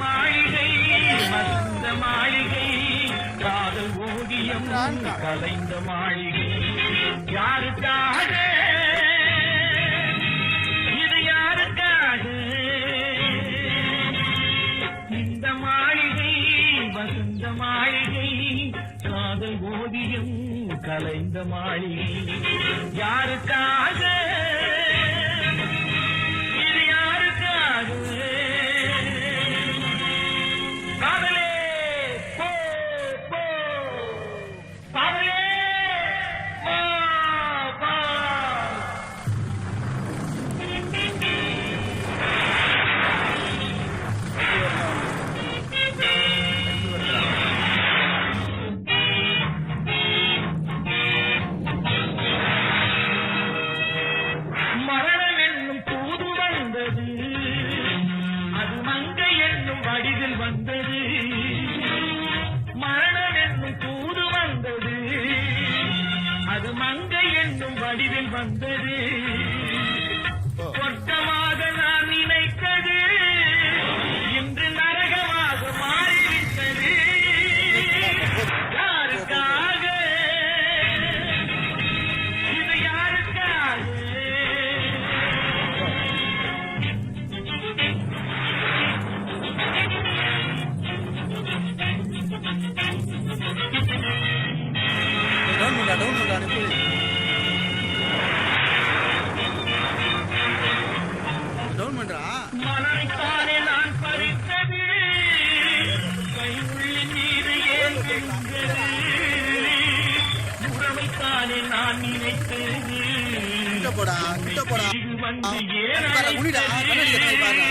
மாளிகை மந்த மாளிகை காதல் ஓடியம் கலைந்த மாளிகை. யாருக்காக? இது யாருக்காக? இந்த மாளிகை வசந்த மாளிகை காதல் ஓடியம் கலைந்த மாளிகை. யாருக்காக? வடிவில் வந்தது. மரணம் என்னும் தூது வந்தது. அது மங்கை என்னும் வடிவில் வந்தது. சொர்க்கமாக டவுன் டவுன் பண்ணா அனுப்பி டவுன் பண்றா? போடா கண்ணாடி பாருடா.